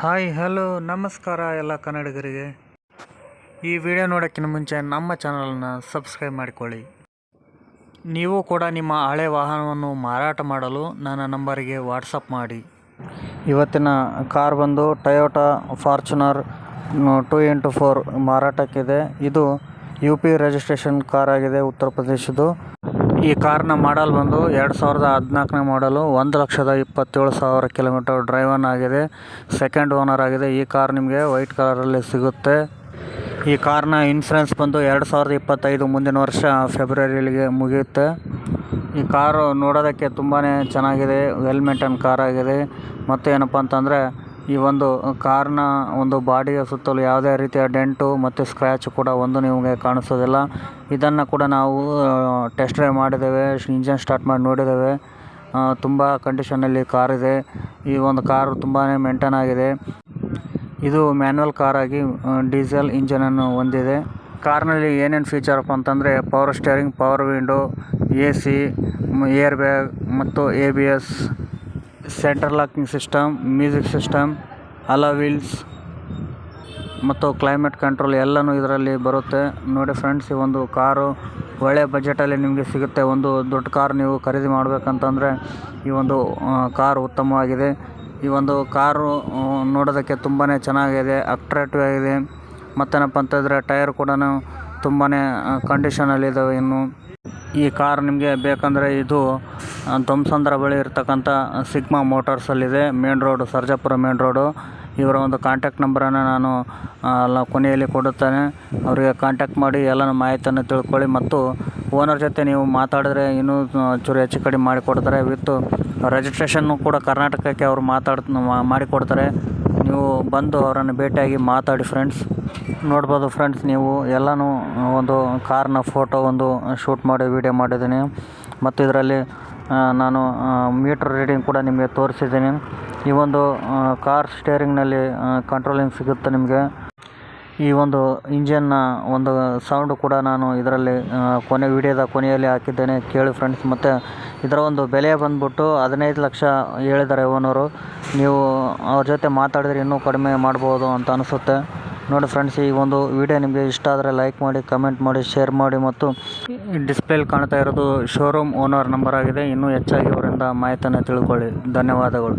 Hi, hello, ನಮಸ್ಕಾರ ಎಲ್ಲ ಕನ್ನಡಿಗರಿಗೆ. ಈ ವಿಡಿಯೋ ನೋಡೋಕ್ಕಿಂತ ಮುಂಚೆ ನಮ್ಮ ಚಾನಲನ್ನು ಸಬ್ಸ್ಕ್ರೈಬ್ ಮಾಡಿಕೊಳ್ಳಿ. ನೀವು ಕೂಡ ನಿಮ್ಮ ಹಳೆ ವಾಹನವನ್ನು ಮಾರಾಟ ಮಾಡಲು ನನ್ನ ನಂಬರಿಗೆ ವಾಟ್ಸಪ್ ಮಾಡಿ. ಇವತ್ತಿನ ಕಾರ್ ಬಂದು Toyota Fortuner two into four ಮಾರಾಟಕ್ಕಿದೆ. ಇದು ಯು ಪಿ ರಿಜಿಸ್ಟ್ರೇಷನ್ ಕಾರ್ ಆಗಿದೆ ಉತ್ತರ ಪ್ರದೇಶದ್ದು. ಈ ಕಾರ್ನ ಮಾಡಲ್ ಬಂದು ಎರಡು ಸಾವಿರದ ಹದಿನಾಲ್ಕನೇ ಮಾಡಲು ಒಂದು ಲಕ್ಷದ ಇಪ್ಪತ್ತೇಳು ಸಾವಿರ ಕಿಲೋಮೀಟರ್ ಡ್ರೈವನ್ ಆಗಿದೆ. ಸೆಕೆಂಡ್ ಓನರ್ ಆಗಿದೆ. ಈ ಕಾರ್ ನಿಮಗೆ ವೈಟ್ ಕಲರಲ್ಲಿ ಸಿಗುತ್ತೆ. ಈ ಕಾರ್ನ ಇನ್ಸೂರೆನ್ಸ್ ಬಂದು ಎರಡು ಸಾವಿರದ ಇಪ್ಪತ್ತೈದು ಮುಂದಿನ ವರ್ಷ ಫೆಬ್ರವರಿಲಿಗೆ ಮುಗಿಯುತ್ತೆ. ಈ ಕಾರು ನೋಡೋದಕ್ಕೆ ತುಂಬಾ ಚೆನ್ನಾಗಿದೆ. ವೆಲ್ ಮೇಂಟೈನ್ ಕಾರ್ ಆಗಿದೆ. ಮತ್ತು ಏನಪ್ಪ ಅಂತಂದರೆ ಈ ಒಂದು ಕಾರ್ನ ಒಂದು ಬಾಡಿಯ ಸುತ್ತಲೂ ಯಾವುದೇ ರೀತಿಯ ಡೆಂಟು ಮತ್ತು ಸ್ಕ್ರ್ಯಾಚ್ ಕೂಡ ಒಂದು ನಿಮಗೆ ಕಾಣಿಸೋದಿಲ್ಲ. ಇದನ್ನು ಕೂಡ ನಾವು ಟೆಸ್ಟ್ ಡ್ರೈವ್ ಮಾಡಿದ್ದೇವೆ, ಇಂಜನ್ ಸ್ಟಾರ್ಟ್ ಮಾಡಿ ನೋಡಿದ್ದೇವೆ. ತುಂಬ ಕಂಡೀಷನಲ್ಲಿ ಕಾರ್ ಇದೆ. ಈ ಒಂದು ಕಾರು ತುಂಬಾ ಮೇಂಟೈನ್ ಆಗಿದೆ. ಇದು ಮ್ಯಾನ್ಯಲ್ ಕಾರಾಗಿ ಡೀಸೆಲ್ ಇಂಜನನ್ನು ಹೊಂದಿದೆ. ಕಾರ್ನಲ್ಲಿ ಏನೇನು ಫೀಚರಪ್ಪ ಅಂತಂದರೆ power steering power window A C air bag ಮತ್ತು A B S central locking system, music system alloy wheels ಮತ್ತು ಕ್ಲೈಮೇಟ್ ಕಂಟ್ರೋಲ್ ಎಲ್ಲನೂ ಇದರಲ್ಲಿ ಬರುತ್ತೆ. ನೋಡಿ ಫ್ರೆಂಡ್ಸ್, ಈ ಒಂದು ಕಾರು ಒಳ್ಳೆಯ ಬಜೆಟಲ್ಲಿ ನಿಮಗೆ ಸಿಗುತ್ತೆ. ಒಂದು ದೊಡ್ಡ ಕಾರ್ ನೀವು ಖರೀದಿ ಮಾಡಬೇಕಂತಂದರೆ ಈ ಒಂದು ಕಾರ್ ಉತ್ತಮವಾಗಿದೆ. ಈ ಒಂದು ಕಾರು ನೋಡೋದಕ್ಕೆ ತುಂಬಾ ಚೆನ್ನಾಗಿದೆ ಅಟ್ರಾಕ್ಟಿವ್ ಆಗಿದೆ. ಮತ್ತೇನಪ್ಪ ಅಂತಂದರೆ ಟೈರ್ ಕೂಡ ತುಂಬಾ ಕಂಡೀಷನಲ್ಲಿದ್ದಾವೆ ಇನ್ನು. ಈ ಕಾರ್ ನಿಮಗೆ ಬೇಕಂದರೆ ಇದು ಧ್ವಂಸಂದ್ರ ಬಳಿ ಇರತಕ್ಕಂಥ Sigma ಮೋಟಾರ್ಸಲ್ಲಿದೆ main road Sarjapur main road ಇವರ ಒಂದು ಕಾಂಟ್ಯಾಕ್ಟ್ ನಂಬರನ್ನು ನಾನು ಅಲ್ಲ ಕೊನೆಯಲ್ಲಿ ಕೊಡುತ್ತೇನೆ. ಅವರಿಗೆ ಕಾಂಟ್ಯಾಕ್ಟ್ ಮಾಡಿ ಎಲ್ಲ ಮಾಹಿತಿಯನ್ನು ತಿಳ್ಕೊಳ್ಳಿ ಮತ್ತು ಓನರ್ ಜೊತೆ ನೀವು ಮಾತಾಡಿದ್ರೆ ಇನ್ನೂ ಚೂರು ಹೆಚ್ಚು ಕಡಿಮೆ ಮಾಡಿಕೊಡ್ತಾರೆ. ವಿತ್ ರಿಜಿಸ್ಟ್ರೇಷನ್ನು ಕೂಡ ಕರ್ನಾಟಕಕ್ಕೆ ಅವರು ಮಾತಾಡ್ ಮಾಡಿಕೊಡ್ತಾರೆ. ನೀವು ಬಂದು ಅವರನ್ನು ಭೇಟಿಯಾಗಿ ಮಾತಾಡಿ ಫ್ರೆಂಡ್ಸ್ ನೋಡ್ಬೋದು ಫ್ರೆಂಡ್ಸ್ ನೀವು. ಎಲ್ಲನೂ ಒಂದು ಕಾರ್ನ ಫೋಟೋ ಒಂದು ಶೂಟ್ ಮಾಡಿ ವೀಡಿಯೋ ಮಾಡಿದ್ದೀನಿ. ಮತ್ತು ಇದರಲ್ಲಿ ನಾನು ಮೀಟ್ರ್ ರೀಡಿಂಗ್ ಕೂಡ ನಿಮಗೆ ತೋರಿಸಿದ್ದೀನಿ. ಈ ಒಂದು ಕಾರ್ ಸ್ಟೇರಿಂಗ್ನಲ್ಲಿ ಕಂಟ್ರೋಲಿಂಗ್ ಸಿಗುತ್ತೆ ನಿಮಗೆ. ಈ ಒಂದು ಇಂಜನ್ನ ಒಂದು ಸೌಂಡು ಕೂಡ ನಾನು ಇದರಲ್ಲಿ ಕೊನೆ ವಿಡಿಯೋದ ಕೊನೆಯಲ್ಲಿ ಹಾಕಿದ್ದೇನೆ. ಕೇಳಿ ಫ್ರೆಂಡ್ಸ್ ಮತ್ತು ಇದರ ಒಂದು ಬೆಲೆ ಬಂದ್ಬಿಟ್ಟು ಹದಿನೈದು ಲಕ್ಷ ಹೇಳಿದ್ದಾರೆ ಓನರು. ನೀವು ಅವ್ರ ಜೊತೆ ಮಾತಾಡಿದ್ರೆ ಇನ್ನೂ ಕಡಿಮೆ ಮಾಡ್ಬೋದು ಅಂತ ಅನಿಸುತ್ತೆ. ನೋಡಿ ಫ್ರೆಂಡ್ಸ್ ಈ ಒಂದು ವಿಡಿಯೋ ನಿಮಗೆ ಇಷ್ಟ ಆದರೆ ಲೈಕ್ ಮಾಡಿ ಕಮೆಂಟ್ ಮಾಡಿ ಶೇರ್ ಮಾಡಿ ಮತ್ತು ಡಿಸ್ಪ್ಲೇಲಿ ಕಾಣ್ತಾ ಇರೋದು ಶೋರೂಮ್ ಓನರ್ ನಂಬರ್ ಆಗಿದೆ. ಇನ್ನೂ ಹೆಚ್ಚಾಗಿ ಅವರಿಂದ ಮಾಹಿತಿಯನ್ನು ತಿಳ್ಕೊಳ್ಳಿ. ಧನ್ಯವಾದಗಳು.